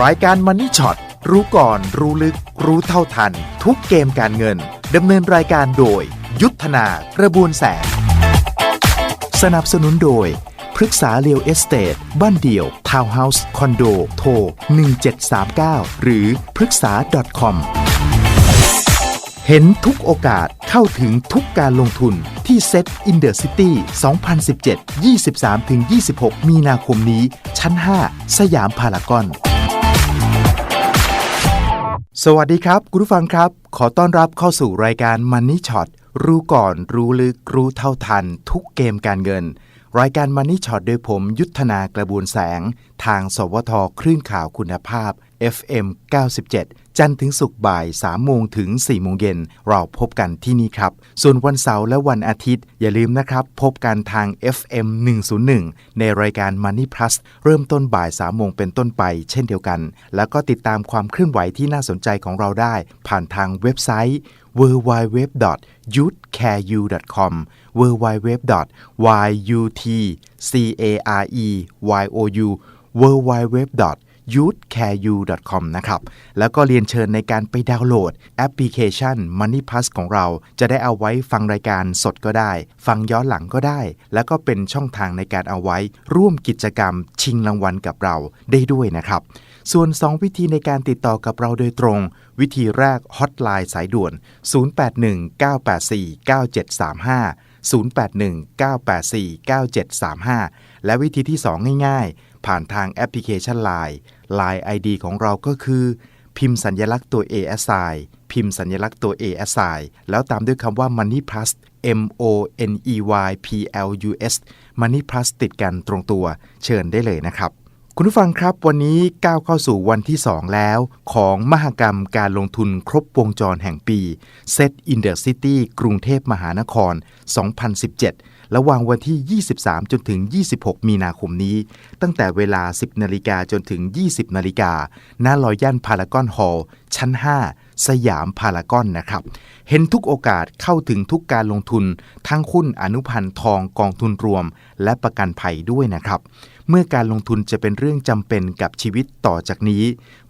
รายการมันนี่ช็อตรู้ก่อนรู้ลึก รู้เท่าทัน ทุกเกมการเงินดำเนินรายการโดย ยุทธนากระบวนแสงสนับสนุนโดยพฤกษาเรียวเอสเตทบ้านเดี่ยว ทาวน์เฮาส์ คอนโด โทร 1739 หรือพฤกษา .com เห็นทุกโอกาสเข้าถึงทุกการลงทุนที่เซ็ตอินเดอร์ซิตี้2017 23-26 มีนาคมนี้ ชั้น 5 สยามพารากอน สวัสดีครับ คุณผู้ฟังครับ ขอต้อนรับเข้าสู่รายการ Money Shot รู้ก่อนรู้ลึกรู้เท่าทัน ทุกเกมการเงิน รายการ Money Shot โดยผมยุทธนากระบวนแสง ทางสวทคลื่นข่าวคุณภาพ FM 97 จันทร์ถึงศุกร์บ่าย 3 โมงถึง 4 โมงเย็น เราพบกันที่นี่ครับ ส่วนวันเสาร์และวันอาทิตย์ อย่าลืมนะครับ พบกันทาง FM 101 ในรายการ Money Plus เริ่มต้นบ่าย 3 โมงเป็นต้นไป เช่นเดียวกัน แล้วก็ติดตามความเคลื่อนไหวที่น่าสนใจของเราได้ ผ่านทางเว็บไซต์ www.youthcareu.com w w w y u t c a r e y o u www youthcareu.com นะครับ แล้วก็เรียนเชิญในการไปดาวน์โหลดแอปพลิเคชัน Money Plus ของเรา จะได้เอาไว้ฟังรายการสดก็ได้ ฟังย้อนหลังก็ได้ แล้วก็เป็นช่องทางในการเอาไว้ ร่วมกิจกรรมชิงรางวัลกับเราได้ด้วยนะครับ ส่วน 2 วิธีในการติดต่อกับเราโดยตรง วิธีแรกฮอตไลน์สายด่วน 0819849735 0819849735 และวิธีที่ 2 ง่ายๆ ผ่านทางแอปพลิเคชัน Line Line ID ของเราก็คือ พิมพ์สัญญลักษณ์ตัว ASI พิมพ์สัญญลักษณ์ตัว ASI แล้วตามด้วยคำว่า Money Plus M O N E Y P L U S Money Plus ติดกันตรงตัวเชิญได้เลยนะครับ คุณผู้ฟังครับวันนี้ก้าวเข้าสู่วันที่ 2 แล้ว ของมหกรรมการลงทุนครบวงจรแห่งปี Set in the City กรุงเทพมหานคร 2017 ระหว่างวันที่ 23 จนถึง 26 มีนาคมนี้ ตั้งแต่เวลา 10 นาฬิกาจนถึง 20 นาฬิกาหน้าลอยย่านพารากอนฮอลล์ชั้น 5สยามพารากอนนะครับ เห็นทุกโอกาสเข้าถึงทุกการลงทุน ทั้งหุ้นอนุพันธ์ทองกองทุนรวม และประกันภัยด้วยนะครับ เมื่อการลงทุนจะเป็นเรื่องจำเป็นกับชีวิตต่อจากนี้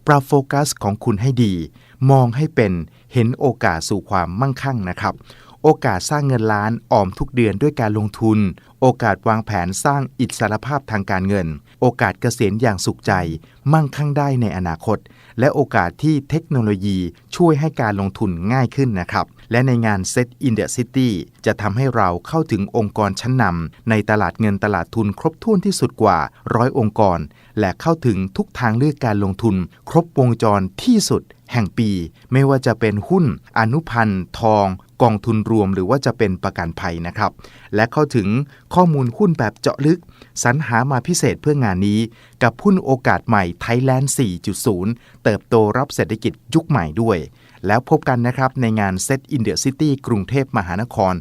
ปรับโฟกัสของคุณให้ดี มองให้เป็นเห็นโอกาสสู่ความมั่งคั่งนะครับ โอกาสสร้างเงินล้านออมทุกเดือนด้วยการลงทุน โอกาสวางแผนสร้างอิสรภาพทางการเงิน โอกาสเกษียณอย่างสุขใจ มั่งคั่งได้ในอนาคต และโอกาสที่เทคโนโลยีช่วยให้การลงทุนง่ายขึ้นนะครับ และในงาน Set in the City จะทำให้เราเข้าถึงองค์กรชั้นนำในตลาดเงินตลาดทุนครบถ้วนที่สุดกว่าร้อยองค์กร และเข้าถึงทุกทางเลือกการลงทุน ครบวงจรที่สุดแห่งปี ไม่ว่าจะเป็นหุ้น อนุพันธ์ ทอง กองทุนรวมหรือว่าจะเป็นประกันภัยนะครับ และเข้าถึงข้อมูลหุ้นแบบเจาะลึก สรรหามาพิเศษเพื่องานนี้ กับหุ้นโอกาสใหม่ไทยแลนด์ 4.0 เติบโตรับเศรษฐกิจยุคใหม่ด้วย แล้วพบกันนะครับในงาน Set in the City กรุงเทพมหานคร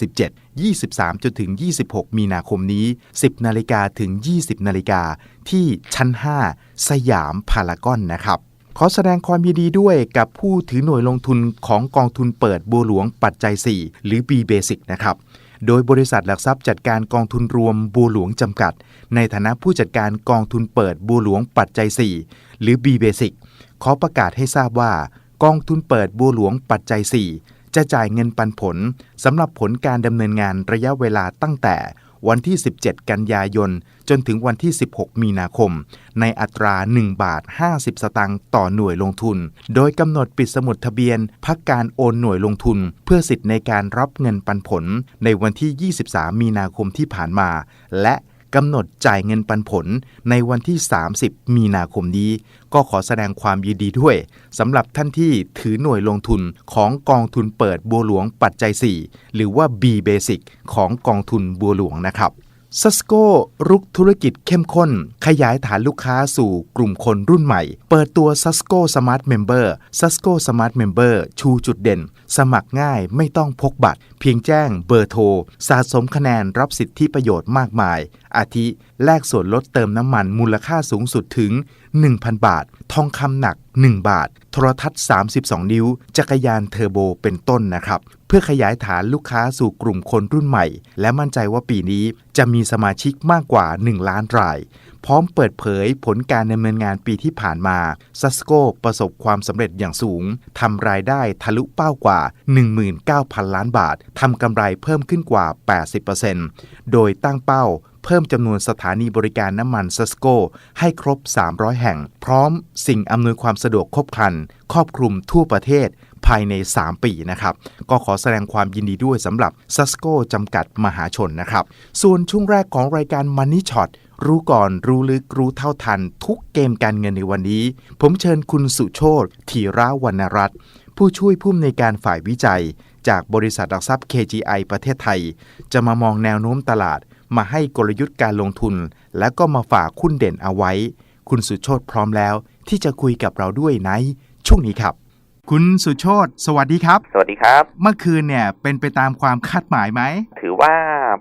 2017 23จนถึง 26 มีนาคมนี้ 10 นาฬิกาถึง 20 นาฬิกาที่ชั้น 5 สยามพารากอนนะครับ ขอแสดงความยินดีด้วยกับผู้ถือหน่วยลงทุนของกองทุนเปิดบัวหลวงปัจจัย 4 หรือ B Basic นะครับโดยบริษัทหลักทรัพย์จัดการกองทุนรวมบัวหลวงจำกัด ในฐานะผู้จัดการกองทุนเปิดบัวหลวงปัจจัย 4 หรือ B Basic ขอประกาศให้ทราบว่า กองทุนเปิดบัวหลวงปัจจัย 4 จะจ่ายเงินปันผลสำหรับผลการดำเนินงานระยะเวลาตั้งแต่ วันที่ 17 กันยายน จนถึงวันที่ 16 มีนาคม ในอัตรา 1 บาท 50 สตางค์ต่อหน่วยลงทุน โดยกำหนดปิดสมุดทะเบียน พักการโอนหน่วยลงทุน เพื่อสิทธิ์ในการรับเงินปันผล ในวันที่ 23 มีนาคมที่ผ่านมา และ กำหนดจ่ายเงินปันผลในวันที่ 30 มีนาคมนี้ ก็ขอแสดงความยินดีด้วยสำหรับท่านที่ถือหน่วยลงทุนของกองทุนเปิดบัวหลวงปัจจัย 4 หรือว่า B Basic ของกองทุนบัวหลวงนะครับซัสโกรุกธุรกิจเข้มข้น ขยายฐานลูกค้าสู่กลุ่มคนรุ่นใหม่ เปิดตัว s a s c o Smart Member s a s c o Smart Member ชูจุดเด่น สมัครง่ายไม่ต้องพกบัตร เพียงแจ้งเบอร์โทร สะสมคะแนนรับสิทธิประโยชน์มากมาย อาทิแลกส่วนลดเติมน้ำมันมูลค่าสูงสุดถึง 1,000 บาท ทองคำหนัก 1 บาท โทรทัศน์ 32 นิ้ว จักรยานเทอร์โบเป็นต้นนะครับ เพื่อขยายฐานลูกค้าสู่กลุ่มคนรุ่นใหม่ และมั่นใจว่าปีนี้จะมีสมาชิกมากกว่า 1 ล้านราย พร้อมเปิดเผยผลการดำเนินงานปีที่ผ่านมาซัสโกประสบความสำเร็จอย่างสูงทำรายได้ทะลุเป้ากว่า 19,000 ล้านบาททำกำไรเพิ่มขึ้นกว่า 80%โดยตั้งเป้า เพิ่มจำนวนสถานีบริการน้ำมันซัสโกให้ครบ 300 แห่ง พร้อมสิ่งอำนวยความสะดวกครบครัน ครอบคลุมทั่วประเทศภายใน 3 ปีนะครับ ก็ขอแสดงความยินดีด้วยสำหรับซัสโกจำกัดมหาชนนะครับ ส่วนช่วงแรกของรายการ Money Shot รู้ก่อนรู้ลึกรู้เท่าทัน ทุกเกมการเงินในวันนี้ ผมเชิญคุณสุโชตธีระวรรณรัตน์ผู้ช่วยผู้อำนวยการฝ่ายวิจัย จากบริษัทหลักทรัพย์ KGI ประเทศไทย จะมามองแนวโน้มตลาด มาให้กลยุทธ์การลงทุน และก็มาฝากคุณเด่นเอาไว้ คุณสุโชตพร้อมแล้ว ที่จะคุยกับเราด้วยในช่วงนี้ครับ คุณสุโชตสวัสดีครับ สวัสดีครับ เมื่อคืนเนี่ยเป็นไปตามความคาดหมายไหม ถือว่า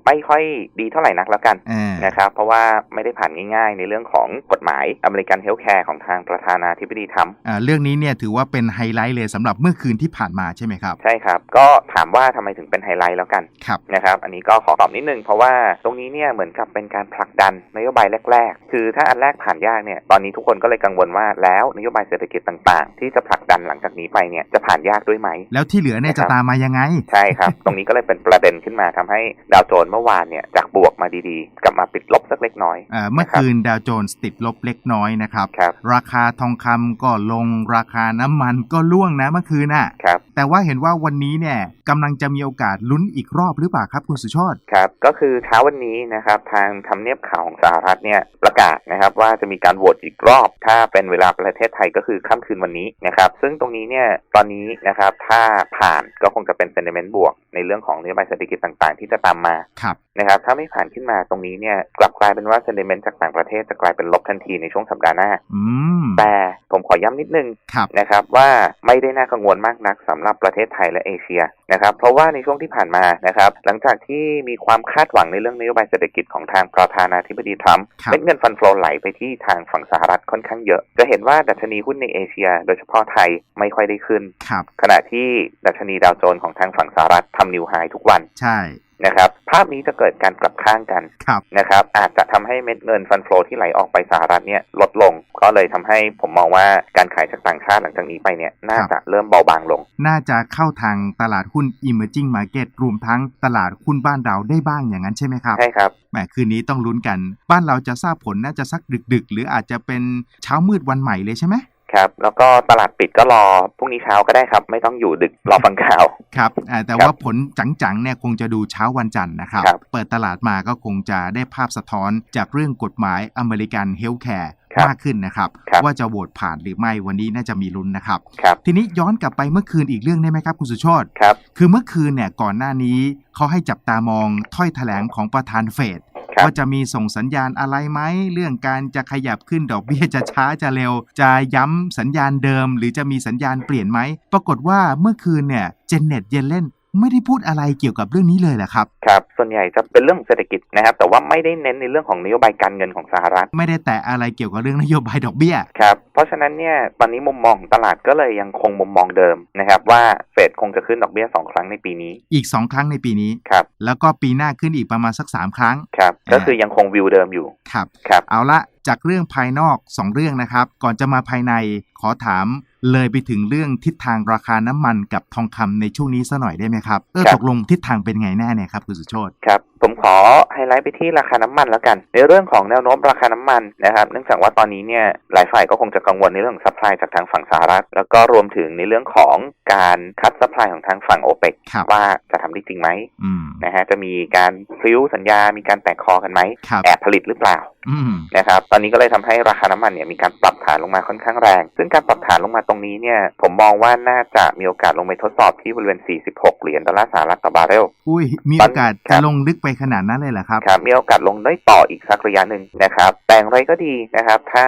ไม่ค่อยดีเท่าไหร่นักแล้วกันอ่านะครับ เพราะว่าไม่ได้ผ่านง่ายๆ ในเรื่องของกฎหมายอเมริกันเฮลท์แคร์ของทางประธานาธิบดีทรัมป์อ่าเรื่องนี้เนี่ยถือว่าเป็นไฮไลท์เลยสำหรับเมื่อคืนที่ผ่านมาใช่ไหมครับ ใช่ครับ ก็ถามว่าทำไมถึงเป็นไฮไลท์แล้วกันครับนะครับ อันนี้ก็ขอตอบนิดนึงเพราะว่าตรงนี้เนี่ยเหมือนกับเป็นการผลักดันนโยบายแรก ๆ คือถ้าอันแรกผ่านยากเนี่ยตอนนี้ทุกคนก็เลยกังวลว่าแล้วนโยบายเศรษฐกิจต่าง ๆ ที่จะผลักดันหลังจากนี้ไปเนี่ยจะผ่านยากด้วยไหม แล้วที่เหลือเนี่ยครัจะบตามมายังไง ใช่ครับ ตรงนี้ก็เลยเป็นประเด็นขึ้นมาทำให้ดาวโจนส์เมื่อวานเนี่ยจากบวกมาดีๆ กลับมาปิดลบสักเล็กน้อยเอ่อเมื่อคืนดาวโจนส์ติดลบเล็กน้อยนะครับครับราคาทองคำก็ลงราคาน้ำมันก็ล่วงนะเมื่อคืนน่ะครับแต่ว่าเห็นว่าวันนี้เนี่ยกำลังจะมีโอกาสลุ้นอีกรอบหรือเปล่าครับคุณสุชดครับก็คือเช้าวันนี้นะครับทางทำเนียบข่าวของสหรัฐเนี่ยประกาศนะครับว่าจะมีการโหวตอีกรอบ ถ้าเป็นเวลาประเทศไทยก็คือค่ำคืนวันนี้นะครับซึ่งตรงนี้เนี่ยตอนนี้นะครับ ถ้าผ่านก็คงจะเป็นเซน t เมนต์บวก ในเรื่องของนโยบายเศรษฐกิจต่างๆ ที่จะตามมาครับนะครับ ถ้าไม่ผ่านขึ้นมาตรงนี้เนี่ยกลับกลายเป็นว่าเซน t เมนต์จากต่างประเทศจะกลายเป็นลบทันทีในช่วงสัปดาห์หน้าอืมแต่ผมขอย้ำนิดนึงครับนะครับว่าไม่ได้น่ากังวลมากนักสำหรับประเทศไทยและเอเชียนะครับเพราะว่าในช่วงที่ผ่านมานะครับหลังจากที่มีความคาดหวังในเรื่องนโยบายเศรษฐกิจของทางประธานาธิบดีทรัมป์ครับเม็ดเงินฟันโฟลไหลไปที่ทางฝั่งสหรัฐค่อนข้างเยอะ จะเห็นว่าดัชนีหุ้นในเอเชีย โดยเฉพาะไทยไม่ค่อยได้ขึ้นครับขณะที่ดัชนีดาวโจนส์ของทางฝั่งสหรัฐทำนิวไฮทุกวันใช่นะครับ ภาพนี้จะเกิดการกลับข้างกันครับนะครับ อาจจะทำให้เม็ดเงินฟันโฟลที่ไหลออกไปสหรัฐเนี่ยลดลง ก็เลยทำให้ผมมองว่าการขายจากต่างชาติหลังจากนี้ไปเนี่ยน่าจะเริ่มเบาบางลง น่าจะเข้าทางตลาดหุ้น emerging market รวมทั้งตลาดหุ้นบ้านเราได้บ้างอย่างนั้นใช่ไหมครับ ใช่ครับแหมคืนนี้ต้องลุ้นกัน บ้านเราจะทราบผลน่าจะสักดึกๆ หรืออาจจะเป็นเช้ามืดวันใหม่เลยใช่ไหม ครับ แล้วก็ตลาดปิดก็รอพรุ่งนี้เช้าก็ได้ครับ ไม่ต้องอยู่ดึกรอฟังข่าวครับอ่าแต่ครับว่าผลจังๆเนี่ยคงจะดูเช้าวันจันทร์นะครับครับ เปิดตลาดมาก็คงจะได้ภาพสะท้อนจากเรื่องกฎหมายอเมริกันเฮลท์แคร์ครับมากขึ้นนะครับครับ ว่าจะโหวตผ่านหรือไม่วันนี้น่าจะมีลุ้นนะครับครับ ทีนี้ย้อนกลับไปเมื่อคืนอีกเรื่องได้ไหมครับคุณสุโชตครับคือเมื่อคืนเนี่ยก่อนหน้านี้เขาให้จับตามองถ้อยแถลงของประธานเฟดครับ ว่าจะมีส่งสัญญาณอะไรไหมเรื่องการจะขยับขึ้นดอกเบี้ยจะช้าจะเร็ว จะย้ำสัญญาณเดิม หรือจะมีสัญญาณเปลี่ยนไหมปรากฏว่าเมื่อคืนเนี่ยเจนเน็ตเยนเล่น ไม่ได้พูดอะไรเกี่ยวกับเรื่องนี้เลยแหละครับ ครับ ส่วนใหญ่จะเป็นเรื่องของเศรษฐกิจนะครับ แต่ว่าไม่ได้เน้นในเรื่องของนโยบายการเงินของสหรัฐ ไม่ได้แตะอะไรเกี่ยวกับเรื่องนโยบายดอกเบี้ย ครับ เพราะฉะนั้นเนี่ยตอนนี้มุมมองของตลาดก็เลยยังคงมุมมองเดิมนะครับว่าเฟดคงจะขึ้นดอกเบี้ยสองครั้งในปีนี้ อีก 2 ครั้งในปีนี้ ครับ แล้วก็ปีหน้าขึ้นอีกประมาณสัก 3 ครั้ง ครับอ่าก็คือยังคงวิวเดิมอยู่ ครับ ครับ เอาละจากเรื่องภายนอก 2 เรื่องนะครับ ก่อนจะมาภายในขอถาม เลยไปถึงเรื่องทิศทางราคาน้ำมันกับทองคำในช่วงนี้ซะหน่อยได้ไหมครับเออครับตกลงทิศทางเป็นไงแน่เนี่ยครับคุณสุโชตครับผม ขอไฮไลท์ไปที่ราคาน้ำมันแล้วกัน ในเรื่องของแนวโน้มราคาน้ำมันนะครับ เนื่องจากว่าตอนนี้เนี่ยหลายฝ่ายก็คงจะกังวลในเรื่องของซัพพลายจากทางฝั่งสหรัฐ แล้วก็รวมถึงในเรื่องของการคัดซัพพลายของทางฝั่งโอเปกครับว่าจะทำได้จริงไหมอืมนะฮะจะมีการฟิวสัญญา มีการแตกคอกันไหมครับแอบผลิตหรือเปล่าอืมนะครับตอนนี้ก็เลยทำให้ราคาน้ำมันเนี่ยมีการปรับฐานลงมาค่อนข้างแรง ซึ่งการปรับฐานลงมาตรงนี้เนี่ยผมมองว่าน่าจะมีโอกาสลงไปทดสอบที่บริเวณ 46 เหรียญดอลลาร์สหรัฐต่อบาร์เรลอุ้ยมีตโออนกาสครัจะบลงลึกไปขนาดนั้นเลยเหรอครับครับมีโอกาสลงได้ต่ออีกสักระยะหนึ่งนะครับแต่อย่างไรก็ดีนะครับ ถ้า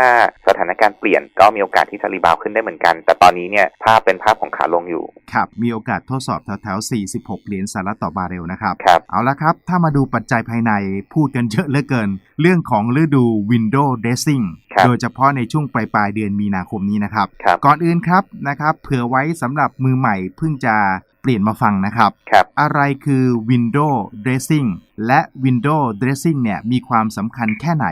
สถานการณ์เปลี่ยนก็มีโอกาสที่จะรีบาวด์ขึ้นได้เหมือนกัน แต่ตอนนี้เนี่ยภาพเป็นภาพของขาลงอยู่ครับมีโอกาสทดสอบแถวๆ46 เหรียญสหรัฐต่อบาร์เรลนะครับครับเอาละครับ ถ้ามาดูปัจจัยภายในพูดกันเยอะเหลือเกิน เรื่องของฤดู Window Dressing ครับโดยเฉพาะในช่วงปลายปลายๆเดือนมีนาคมนี้นะครับครับ ก่อนอื่นครับนะครับ เผื่อไว้สำหรับมือใหม่เพิ่งจะเปลี่ยนมาฟังนะครับครับอะไรคือ Window Dressing และ Window Dressing เนี่ยมีความสำคัญแค่ไหน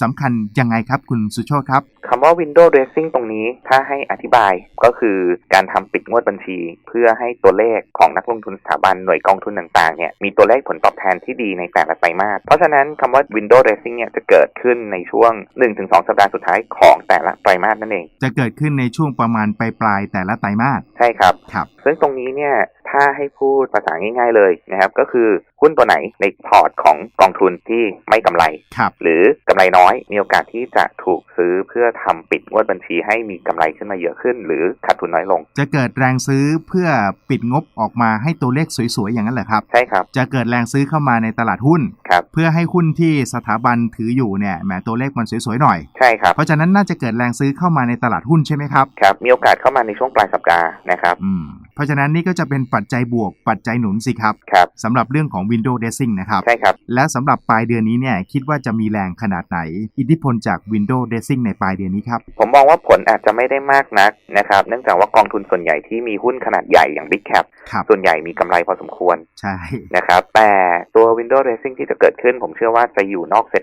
สำคัญยังไงครับคุณสุโชตครับคำว่า window dressing ตรงนี้ถ้าให้อธิบายก็คือการทำปิดงวดบัญชี เพื่อให้ตัวเลขของนักลงทุนสถาบันหน่วยกองทุนต่างๆเนี่ยมีตัวเลขผลตอบแทนที่ดีในแต่ละไตรมาสเพราะฉะนั้นคำว่า window dressing เนี่ยจะเกิดขึ้นในช่วง 1-2 สัปดาห์สุดท้ายของแต่ละไตรมาสนั่นเอง จะเกิดขึ้นในช่วงประมาณปลายปลายๆแต่ละไตรมาสใช่ครับครับ ซึ่งตรงนี้เนี่ยถ้าให้พูดภาษาง่าย ๆเลยนะครับก็คือ หุ้นตัวไหนในพอร์ตของกองทุนที่ไม่กำไรครับหรือกำไรน้อยมีโอกาสที่จะถูกซื้อเพื่อทำปิดงวดบัญชีให้มีกำไรขึ้นมาเยอะขึ้น หรือขาดทุนน้อยลง จะเกิดแรงซื้อเพื่อปิดงบออกมาให้ตัวเลขสวยๆอย่างนั้นเหรอครับใช่ครับจะเกิดแรงซื้อเข้ามาในตลาดหุ้นครับเพื่อให้หุ้นที่สถาบันถืออยู่เนี่ยแหมตัวเลขมันสวยๆหน่อยใช่ครับเพราะฉะนั้นน่าจะเกิดแรงซื้อเข้ามาในตลาดหุ้นใช่ไหมครับครับมีโอกาสเข้ามาในช่วงปลายสัปดาห์นะครับอืม เพราะฉะนั้นนี่ก็จะเป็นปัจจัยบวกปัจจัยหนุนสิครับครับสำหรับเรื่องของ Windows Dressing นะครับ ใช่ครับ และสำหรับปลายเดือนนี้เนี่ยคิดว่าจะมีแรงขนาดไหน อิทธิพลจาก Windows Dressing ในปลายเดือนนี้ครับ ผมมองว่าผลอาจจะไม่ได้มากนักนะครับ เนื่องจากว่ากองทุนส่วนใหญ่ที่มีหุ้นขนาดใหญ่อย่าง Big Cap ครับส่วนใหญ่มีกำไรพอสมควรใช่นะครับแต่ตัว Windows Dressing ที่จะเกิดขึ้น ผมเชื่อว่าจะอยู่นอกเซ็ต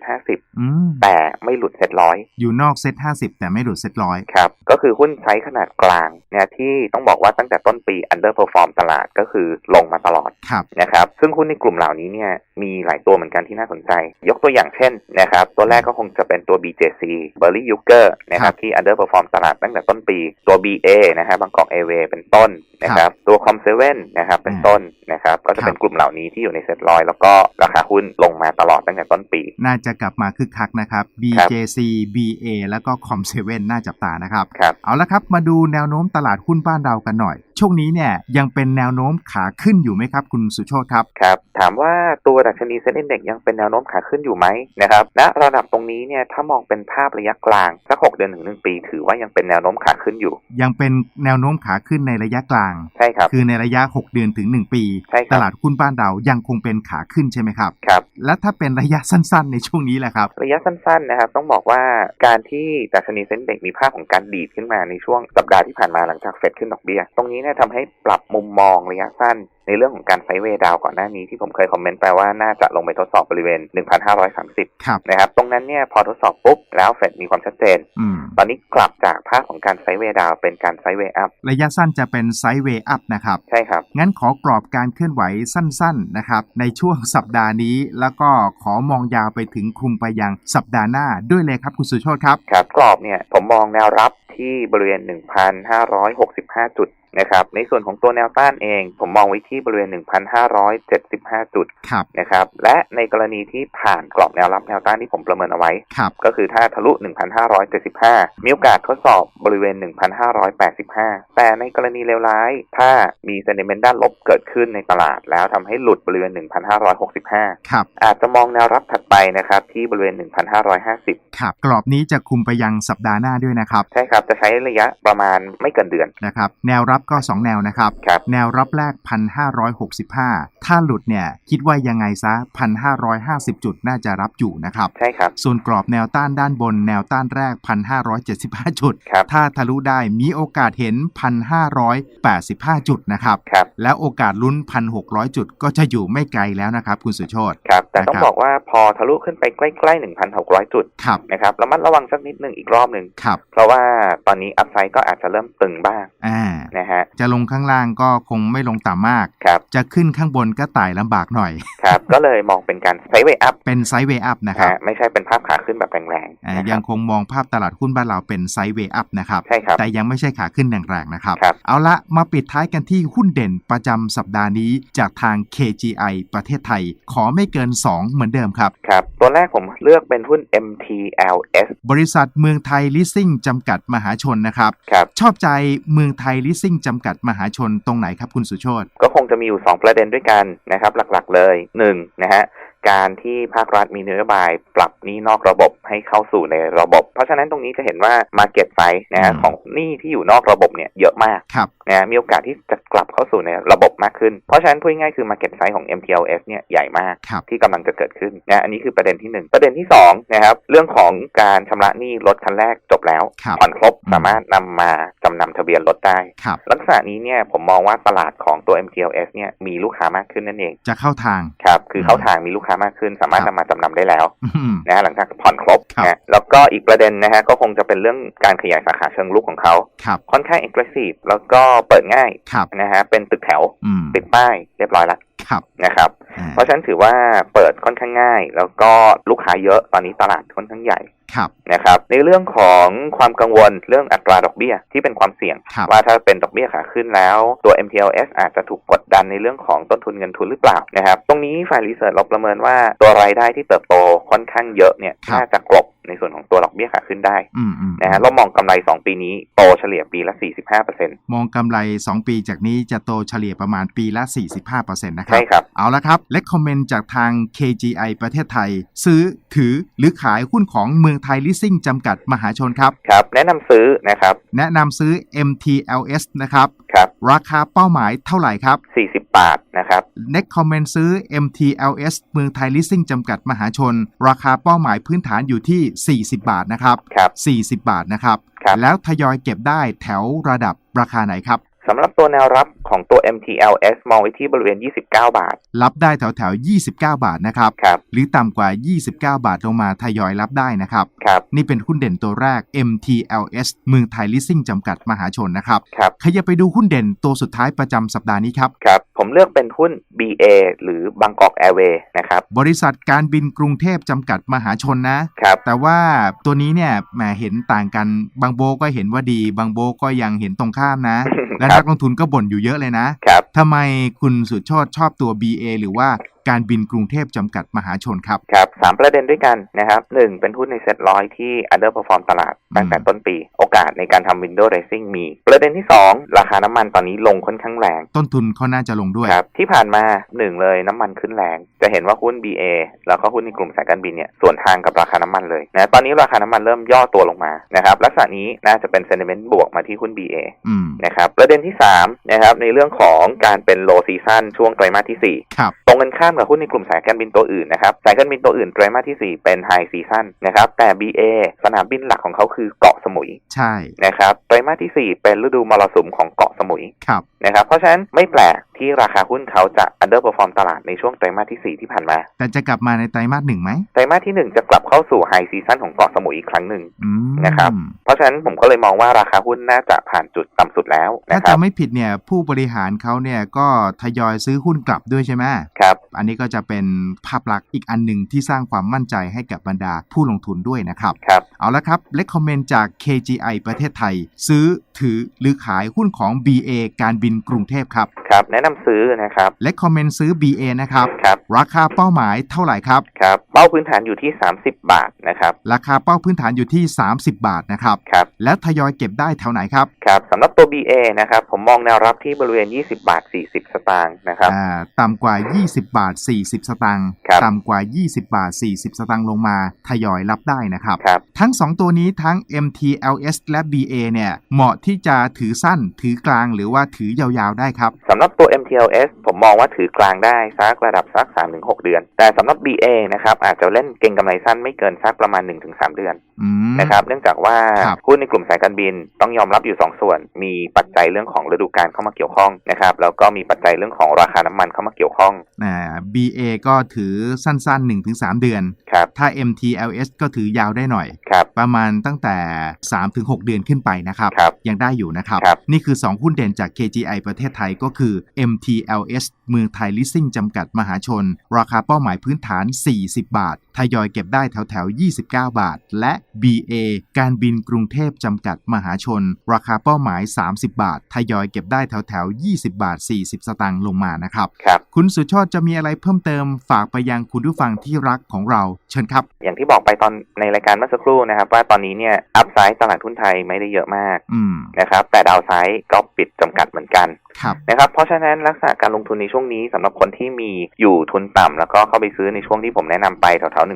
อืม50แต่ไม่หลุดเซ็ตร้อยอยู่นอกเซ็ต50แต่ไม่หลุดเซ็ตร้อยครับก็คือหุ้นไซส์ขนาดกลางเนี่ยที่ต้องบอกว่าตั้งแต่ต้นปี underperform ตลาดก็คือลงมาตลอดครับนะครับ ซึ่งหุ้นในกลุ่มเหล่านี้เนี่ยมีหลายตัวเหมือนกันที่น่าสนใจ ยกตัวอย่างเช่นนะครับ ตัวแรกก็คงจะเป็นตัว BJC b e r r y y u g e r นะครับที่ underperform ตลาดตั้งแต่ต้นปี ตัว BA นะครับบางกอกเอเวเป็นต้นนะครับ ตัว Com7 นะครับเป็นต้นนะครับ ก็จะเป็นกลุ่มเหล่านี้ที่อยู่ในเซ็ตร้อยแล้วก็ราคาหุ้นลงมาตลอดตั้งแต่ต้นปี น่าจะกลับมาคึกคักนะครับ BJC BA แล้วก็ Com7 น่าจับตานะครับครับ เอาละครับมาดูแนวโน้มตลาดหุ้นบ้านเรากันหน่อย ช่วงนี้เนี่ยยังเป็นแนวโน้มขาขึ้นอยู่ไหมครับ คุณสุโชตครับครับ ถามว่าตัวดัชนีเซ็นดีเด็กยังเป็นแนวโน้มขาขึ้นอยู่ไหมนะครับณระดับตรงนี้เนี่ยถ้ามองเป็นภาพระยะกลางสักหกเดือนถึงหนึ่งปี ถือว่ายังเป็นแนวโน้มขาขึ้นอยู่ ยังเป็นแนวโน้มขาขึ้นในระยะกลางใช่ครับคือในระยะ 6 เดือนถึง 1 ปีใช่คตรับลาดหุ้นบ้านเรายังคงเป็นขาขึ้นใช่ไหมครับครับและถ้าเป็นระยะสั้นๆ ในช่วงนี้แหละครับ ระยะสั้นๆนะครับต้องบอกว่าการที่ดัชนีเซ็นดีเด็กมีภาพของการดีดขึ้นมาในช่วงสัปดาห์ที่ผ่านมาหลังจากเฟดขึ้นดอกเบี้ย ตรงนี้เนี่ยทำให้ปรับมุมมองระยะสั้น ในเรื่องของการไซด์เวย์ดาวน์ก่อนหน้านี้ที่ผมเคยคอมเมนต์ไปว่าน่าจะลงไปทดสอบบริเวณ 1,530ครับนะครับ ตรงนั้นเนี่ยพอทดสอบปุ๊บ แล้วเฟดมีความชัดเจนอืมตอนนี้กลับจากภาพของการไซด์เวย์ดาวน์เป็นการไซด์เวย์อัพระยะสั้นจะเป็นไซด์เวย์อัพนะครับ ใช่ครับ งั้นขอกรอบการเคลื่อนไหวสั้นๆนะครับในช่วงสัปดาห์นี้ แล้วก็ขอมองยาวไปถึงคลุมไปยังสัปดาห์หน้าด้วยเลยครับคุณสุโชตครับ ครับกรอบเนี่ยผมมองแนวรับ ที่บริเวณ 1,565 จุดนะครับ ในส่วนของตัวแนวต้านเอง ผมมองไว้ที่บริเวณ 1,575 จุดครับนะครับ และในกรณีที่ผ่านกรอบแนวรับแนวต้านที่ผมประเมินเอาไว้ครับก็คือถ้าทะลุ 1,575 มีโอกาสทดสอบบริเวณ 1,585 แต่ในกรณีเลวร้าย ถ้ามีเซนิเมนต์ด้านลบเกิดขึ้นในตลาด แล้วทำให้หลุดบริเวณ 1,565 ครับ อาจจะมองแนวรับถัดไปนะครับที่บริเวณ 1,550 ครับ กรอบนี้จะคุมไปยังสัปดาห์หน้าด้วยนะครับ ใช่ครับจะใช้ระยะประมาณไม่เกินเดือนนะครับแนวรับก็ 2 แนวนะครับครับ แนวรับแรก 1,565 ถ้าหลุดเนี่ยคิดว่ายังไงซะ 1,550 จุดน่าจะรับอยู่นะครับใช่ครับ ส่วนกรอบแนวต้านด้านบน แนวต้านแรก 1,575 จุด ครับถ้าทะลุได้มีโอกาสเห็น 1,585 จุดนะครับครับแล้วโอกาสลุ้น 1,600 จุดก็จะอยู่ไม่ไกลแล้วนะครับคุณสุโชต ครับแต่ต้องนะครับ บอกว่าพอทะลุขึ้นไปใกล้ๆ 1,600 จุดครับนะครับระมัดระวังสักนิดหนึ่งอีกรอบหนึ่ง ครับ เพราะว่าตอนนี้อัพไซด์ก็อาจจะเริ่มตึงบ้างอ่านะฮะจะลงข้างล่างก็คงไม่ลงต่ำมากครับจะขึ้นข้างบนก็ไต่ลำบากหน่อยครับก็เลยมองเป็นการไซด์เวย์อัพเป็นไซด์เวย์อัพนะครับฮะไม่ใช่เป็นภาพขาขึ้นแบบแรงๆอ่านะคยัรับงคงมองภาพตลาดหุ้นบ้านเราเป็นไซด์เวย์อัพนะครับใช่ครับแต่ยังไม่ใช่ขาขึ้นแรงๆนะครับครับเอาละมาปิดท้ายกันที่หุ้นเด่นประจำสัปดาห์นี้จากทาง KGI ประเทศไทย ขอไม่เกิน 2 เหมือนเดิมครับครับตัวแรกผมเลือกเป็นหุ้น MTLS บริษัทเมืองไทยลิสซิ่งจำกัดมหาชนนะครับครับ ชอบใจเมืองไทยลิสซิ่งจำกัดมหาชนตรงไหนครับคุณสุโชตก็คงจะมีอยู่ 2 ประเด็นด้วยกันนะครับหลักๆเลย1นะฮะการที่ภาครัฐมีนโยบายปรับหนี้นอกระบบให้เข้าสู่ในระบบ เพราะฉะนั้นตรงนี้จะเห็นว่า Market Size นะฮะอืมของหนี้ที่อยู่นอกระบบเนี่ยเยอะมากครับ นะฮะมีโอกาสที่จะกลับเข้าสู่ในระบบมากขึ้น เพราะฉะนั้นพูดง่ายๆคือ Market Size ของ MTLS เนี่ยใหญ่มากครับที่กำลังจะเกิดขึ้นนะอันนี้คือประเด็นที่ 1 ประเด็นที่2นะครับเรื่องของการชำระหนี้รถคันแรกจบแล้วครับผ่อนครบอืมสามารถนำมาจำนำทะเบียนรถได้ครับลักษณะนี้เนี่ยผมมองว่าตลาดของตัว MTLS เนี่ยมีลูกค้ามากขึ้นนั่นเอง จะเข้าทางครับคือเข้าทางมีลูกค้าค้ามากขึ้น สามารถครับนำมาจำนำได้แล้วอืมนะฮะหลังจากผ่อนครบครับนะแล้วก็อีกประเด็นนะฮะก็คงจะเป็นเรื่องการขยายสาขาเชิงลุกของเขาครับค่อนข้าง aggressive แล้วก็เปิดง่ายครับนะฮะเป็นตึกแถวอืมติดป้ายเรียบร้อยแล้วครับนะครับอ่าเพราะฉะนั้นถือว่าเปิดค่อนข้างง่าย แล้วก็ลูกค้าเยอะตอนนี้ตลาดค่อนข้างใหญ่ครับนะครับ ในเรื่องของความกังวลเรื่องอัตราดอกเบี้ยที่เป็นความเสี่ยงครับว่าถ้าเป็นดอกเบี้ยขาขึ้นแล้ว ตัว MTLS อาจจะถูกกดดันในเรื่องของต้นทุนเงินทุนหรือเปล่านะครับ ตรงนี้ฝ่ายรีเสิร์ชเราประเมินว่าตัวรายได้ที่เติบโตค่อนข้างเยอะเนี่ยครับน่าจะกลบในส่วนของตัวดอกเบี้ยขาขึ้นได้อืมอืมนะฮะเรามองกำไร 2 ปีนี้โตเฉลี่ยปีละ 45%มองกำไร 2 ปีจากนี้จะโตเฉลี่ยประมาณปีละ 45%นะครัใช่ครับเอาละครับและคอมเมนต์จากทาง KGI ประเทศไทย ซื้อถือหรือขายหุ้นของเมืองไทยลิสซิ่งจำกัดมหาชนครับครับแนะนำซื้อนะครับแนะนำซื้อ MTLS นะครับครับราคาเป้าหมายเท่าไหร่ครับ 40 บาทนะครับ Next Comment ซื้อ MTLS เมืองไทยลิสซิ่งจำกัดมหาชน ราคาเป้าหมายพื้นฐานอยู่ที่40 บาทนะครับครับ 40 บาทนะครับ ครับ แล้วทยอยเก็บได้แถวระดับราคาไหนครับ สำหรับตัวแนวรับของตัว MTLS มองไว้ที่บริเวณ 29 บาท รับได้แถวแถวๆ29 บาทนะครับ ครับ หรือต่ำกว่า 29 บาทลงมาทยอยรับได้นะครับ ครับ นี่เป็นหุ้นเด่นตัวแรก MTLS เมืองไทยลิสซิ่งจำกัดมหาชนนะครับ ครับ ขยับไปดูหุ้นเด่นตัวสุดท้ายประจำสัปดาห์นี้ครับ ครับ ผมเลือกเป็นหุ้น BA หรือบางกอกแอร์เวย์นะครับ บริษัทการบินกรุงเทพจำกัดมหาชนนะ ครับ แต่ว่าตัวนี้เนี่ยแหมเห็นต่างกัน บางโบก็เห็นว่าดี บางโบก็ยังเห็นตรงข้ามนะ และครันักลงทุนก็บ่นอยู่เยอะเลยนะครับทำไมคุณสุดโชดชอบตัว BA หรือว่าการบินกรุงเทพจำกัดมหาชนครับ ครับสามประเด็นด้วยกันนะครับหนึ่งเป็นหุ้นในเซ็ตร้อยที่ underperform ตลาดตั้งแต่ต้นปี โอกาสในการทำ window dressing มี ประเด็นที่ 2 ราคาน้ำมันตอนนี้ลงค่อนข้างแรง ต้นทุนเขาน่าจะลงด้วยครับที่ผ่านมาหนึ่งเลยน้ำมันขึ้นแรง จะเห็นว่าหุ้น BA แล้วก็หุ้นในกลุ่มสายการบินเนี่ยส่วนทางกับราคาน้ำมันเลยนะตอนนี้ราคาน้ำมันเริ่มย่อตัวลงมานะครับลักษณะนี้น่าจะเป็น sentiment บวกมาที่หุ้น BA อืมนะครับประเด็นที่3นะครับในเรื่องของการเป็น low season ช่วงไตรมาสที่4ครับตรงกันข้ามกับหุ้นในกลุ่มสายการบินตัวอื่นนะครับสายการบินตัวอื่นไตรมาสที่ 4 เป็น high season นะครับแต่ BA สนามบินหลักของเขาคือเกาะสมุยใช่นะครับไตรมาสที่ 4 เป็นฤดูมรสุมของเกาะสมุยครับนะครับเพราะฉะนั้นไม่แปลก ที่ราคาหุ้นเขาจะ underperform ตลาดในช่วงไตรมาสที่ 4 ที่ผ่านมา แต่จะกลับมาในไตรมาสหนึ่งไหมไตรมาสที่ 1 จะกลับเข้าสู่ high season ของเกาะสมุยอีกครั้งหนึ่งอืมนะครับเพราะฉะนั้นผมก็เลยมองว่าราคาหุ้นน่าจะผ่านจุดต่ำสุดแล้วถ้านะครัจะบไม่ผิดเนี่ยผู้บริหารเขาเนี่ยก็ทยอยซื้อหุ้นกลับด้วยใช่ไหมครับอันนี้ก็จะเป็นภาพลักษณ์อีกอันหนึ่งที่สร้างความมั่นใจให้กับบรรดาผู้ลงทุนด้วยนะครับครับเอาละครับเลคคอมเมนต์จาก KGI ประเทศไทย ซื้อถือหรือขายหุ้นของ BA การบินกรุงเทพครับครับแนะนำซื้อนะครับเลคคอมเมนต์ซื้อ BA นะครับครับราคาเป้าหมายเท่าไหร่ครับครับเป้าพื้นฐานอยู่ที่ 30 บาทนะครับราคาเป้าพื้นฐานอยู่ที่ 30 บาทนะครับครับแล้วทยอยเก็บได้แถวไหนครับครับสำหรับตัว BA นะครับผมมองแนวรับที่บริเวณ 20 บาท 40 สตางค์นะครับอ่าต่ำกว่า 20 บาท 40 สตางค์ครับต่ำกว่า 20 บาท 40 สตางค์ลงมาทยอยรับได้นะครับครับทั้ง 2 ตัวนี้ทั้ง MTLS และ BA เนี่ยเหมาะที่จะถือสั้นถือกลางหรือว่าถือยาวๆได้ครับสำหรับตัว MTLS ผมมองว่าถือกลางได้สักระดับสัก 3-6 เดือน แต่สำหรับ BA นะครับอาจจะเล่นเก็งกำไรสั้นไม่เกินสักประมาณ 1-3 เดือนอืมนะครับเนื่องจากว่าครับหุ้นในกลุ่มสายการบินต้องยอมรับอยู่ 2 ส่วน มีปัจจัยเรื่องของฤดูกาลเข้ามาเกี่ยวข้องนะครับแล้วก็มีปัจจัยเรื่องของราคาน้ำมันเข้ามาเกี่ยวข้องอ่า BA ก็ถือสั้น ๆ 1-3 เดือนครับถ้า MTLS ก็ถือยาวได้หน่อยครับประมาณตั้งแต่ 3-6 เดือนขึ้นไปนะครับครับยังได้อยู่นะครับครับนี่คือ 2 หุ้นเด่นจาก KGI ประเทศไทยก็คือ MTLS เมืองไทยลิสซิ่งจำกัดมหาชน ราคาเป้าหมายพื้นฐาน 40 บาททยอยเก็บได้แถวแถวๆ29 บาท และ BA การบินกรุงเทพจำกัดมหาชน ราคาเป้าหมาย 30 บาท ทยอยเก็บได้แถวแถวๆ20 บาท 40 สตางค์ลงมานะครับครับ คุณสุชาติจะมีอะไรเพิ่มเติมฝากไปยังคุณผู้ฟังที่รักของเรา เชิญครับ อย่างที่บอกไปตอนในรายการเมื่อสักครู่นะครับ ว่าตอนนี้เนี่ยอัพไซด์ตลาดหุ้นไทยไม่ได้เยอะมากอืมนะครับแต่ดาวไซด์ก็ปิดจำกัดเหมือนกันครับนะครับเพราะฉะนั้นลักษณะการลงทุนในช่วงนี้สำหรับคนที่มีอยู่ทุนต่ำแล้วก็เข้าไปซื้อในช่วงที่ผมแนะนำไปแถวๆ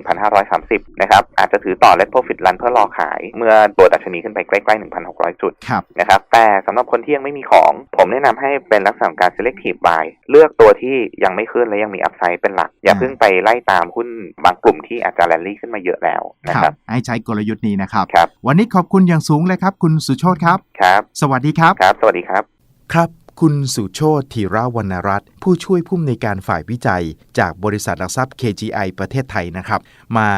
1,530 นะครับ อาจจะถือต่อ Let Profit Run เพื่อรอขาย เมื่อตัวดัชนีขึ้นไปใกล้ๆ 1,600 จุดครับนะครับ แต่สำหรับคนที่ยังไม่มีของ ผมแนะนำให้เป็นลักษณะของการ selective buy เลือกตัวที่ยังไม่ขึ้นและยังมี upside เป็นหลัก อย่าอ่าเพิ่งไปไล่ตามหุ้นบางกลุ่มที่อาจจะแรลลี่ขึ้นมาเยอะแล้วนะครับ ให้ใช้กลยุทธ์นี้นะครับครับวันนี้ขอบคุณอย่างสูงเลยครับ คุณสุโชตครับ ครับ สวัสดีครับ ครับ สวัสดีครับ ครับ คุณสุโชตธีรวรรณรัตน์ผู้ช่วยผู้อำนวยการฝ่ายวิจัย จากบริษัทหลักทรัพย์ KGI ประเทศไทยนะครับ มา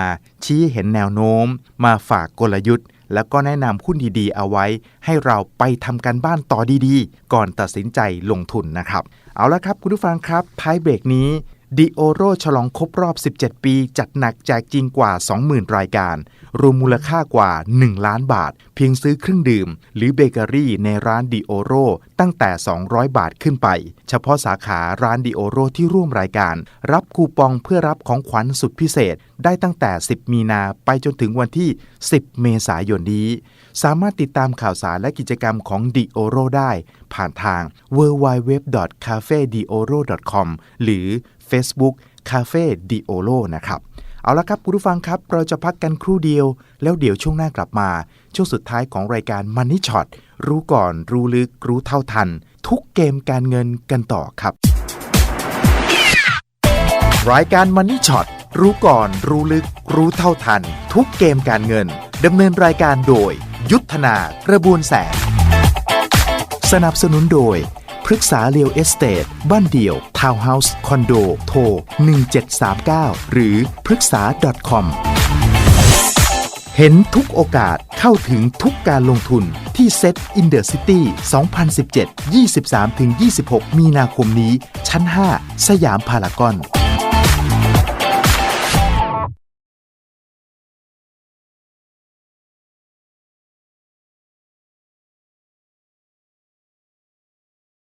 ชี้เห็นแนวโน้ม มาฝากกลยุทธ์ แล้วก็แนะนำหุ้นดีๆ เอาไว้ ให้เราไปทำการบ้านต่อดีๆ ก่อนตัดสินใจลงทุนนะครับ เอาละครับคุณผู้ฟังครับท้ายเบรกนี้ ดิโอโรฉลองครบรอบ 17 ปี จัดหนักแจกจริงกว่า 20,000 รายการ รวมมูลค่ากว่า 1 ล้านบาท เพียงซื้อเครื่องดื่ม หรือเบเกอรี่ในร้านดิโอโรตั้งแต่ 200 บาทขึ้นไป เฉพาะสาขาร้านดิโอโรที่ร่วมรายการ รับคูปองเพื่อรับของขวัญสุดพิเศษ ได้ตั้งแต่ 10 มีนาไปจนถึงวันที่ 10 เมษายนนี้ สามารถติดตามข่าวสารและกิจกรรมของ d ิโอโรได้ ผ่านทาง www.cafedioro.com หรือ Facebook Cafe d i o l o นะครับ เอาละครับคุณผู้ฟังครับ เราจะพักกันครู่เดียว แล้วเดี๋ยวช่วงหน้ากลับมา ช่วงสุดท้ายของรายการ Money Shot รู้ก่อนรู้ลึกรู้เท่าทัน ทุกเกมการเงินกันต่อครับ รายการ Money Shot รู้ก่อนรู้ลึกรู้เท่าทัน ทุกเกมการเงินดำเนินรายการโดย ยุทธนากระบวนแสงสนับสนุนโดย รึกษาเรียวเอสเตดบ้านเดี่ยว ทาวน์เฮาส์ คอนโด โทร 1739 หรือพฤกษา .com เห็นทุกโอกาสเข้าถึงทุกการลงทุนที่เซ็ตอินเดอร์ซิตี้2017 23-26 มีนาคมนี้ ชั้น 5 สยามพารากอน